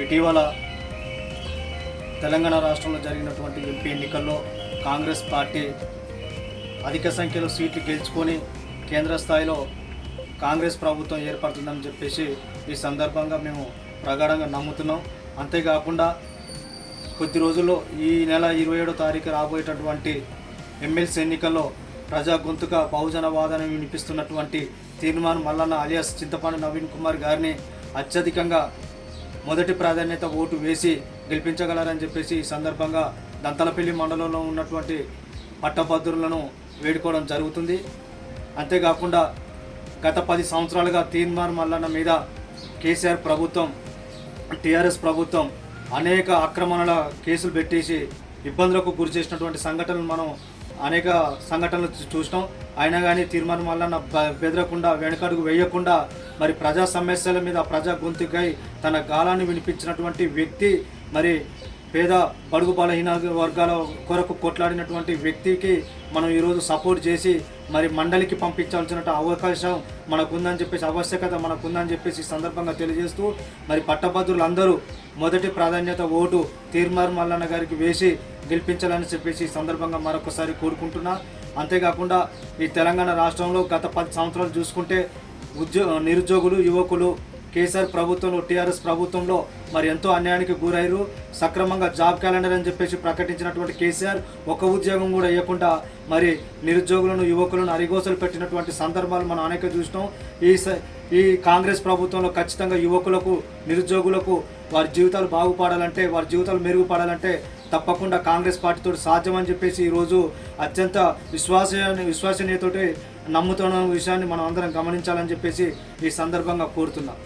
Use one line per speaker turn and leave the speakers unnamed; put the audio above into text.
ఇటీవల తెలంగాణ రాష్ట్రంలో జరిగినటువంటి ఎంపీ ఎన్నికల్లో కాంగ్రెస్ పార్టీ అధిక సంఖ్యలో సీట్లు గెలుచుకొని కేంద్ర స్థాయిలో కాంగ్రెస్ ప్రభుత్వం ఏర్పడుతుందని చెప్పేసి ఈ సందర్భంగా మేము ప్రగాఢంగా నమ్ముతున్నాం. అంతేకాకుండా కొద్ది రోజుల్లో ఈ నెల ఇరవై ఏడో తారీఖు రాబోయేటటువంటి ఎమ్మెల్సీ ఎన్నికల్లో ప్రజా గొంతుక బహుజన వాదన వినిపిస్తున్నటువంటి తీర్మాన్ మల్లన్న అలియాస్ చింతపాండు నవీన్ కుమార్ గారిని అత్యధికంగా మొదటి ప్రాధాన్యత ఓటు వేసి గెలిపించగలరని చెప్పేసి ఈ సందర్భంగా దంతలపల్లి మండలంలో ఉన్నటువంటి పట్టభద్రులను వేడుకోవడం జరుగుతుంది. అంతేకాకుండా గత పది సంవత్సరాలుగా తీర్మాన్ మల్లన్న మీద కేసీఆర్ ప్రభుత్వం టీఆర్ఎస్ ప్రభుత్వం అనేక ఆక్రమణల కేసులు పెట్టేసి ఇబ్బందులకు గురి చేసినటువంటి సంఘటనలు మనం అనేక సంఘటనలు చూసినాం. అయినా కానీ తీర్మానం వల్ల బెదరకుండా వెనకడుగు వేయకుండా మరి ప్రజా సమస్యల మీద ప్రజా గొంతుకై తన గాలాన్ని వినిపించినటువంటి వ్యక్తి మరి పేద బడుగు బలహీన వర్గాల కొరకు కొట్లాడినటువంటి వ్యక్తికి మనం ఈరోజు సపోర్ట్ చేసి మరి మండలికి పంపించాల్సిన అవకాశం మనకుందని చెప్పేసి ఆవశ్యకత మనకుందని చెప్పేసి ఈ సందర్భంగా తెలియజేస్తూ మరి పట్టభద్రులు అందరూ మొదటి ప్రాధాన్యత ఓటు తీర్మార్ మల్లన్న గారికి వేసి గెలిపించాలని చెప్పేసి ఈ సందర్భంగా మరొకసారి కోరుకుంటున్నా. అంతేకాకుండా ఈ తెలంగాణ రాష్ట్రంలో గత పది సంవత్సరాలు చూసుకుంటే ఉద్యో నిరుద్యోగులు యువకులు కేసీఆర్ ప్రభుత్వంలో టీఆర్ఎస్ ప్రభుత్వంలో మరి ఎంతో అన్యాయానికి గురయ్యారు. సక్రమంగా జాబ్ క్యాలెండర్ అని చెప్పేసి ప్రకటించినటువంటి కేసీఆర్ ఒక ఉద్యోగం కూడా ఇవ్వకుండా మరి నిరుద్యోగులను యువకులను అరిగోసలు పెట్టినటువంటి సందర్భాలు మనం అనేక చూసినాం. ఈ స- ఈ కాంగ్రెస్ ప్రభుత్వంలో ఖచ్చితంగా యువకులకు నిరుద్యోగులకు వారి జీవితాలు బాగుపడాలంటే వారి జీవితాలు మెరుగుపడాలంటే తప్పకుండా కాంగ్రెస్ పార్టీతో సాధ్యమని చెప్పేసి ఈరోజు అత్యంత విశ్వాస విశ్వసనీయతోటి నమ్ముతున్న విషయాన్ని మనం అందరం గమనించాలని చెప్పేసి ఈ సందర్భంగా కోరుతున్నాం.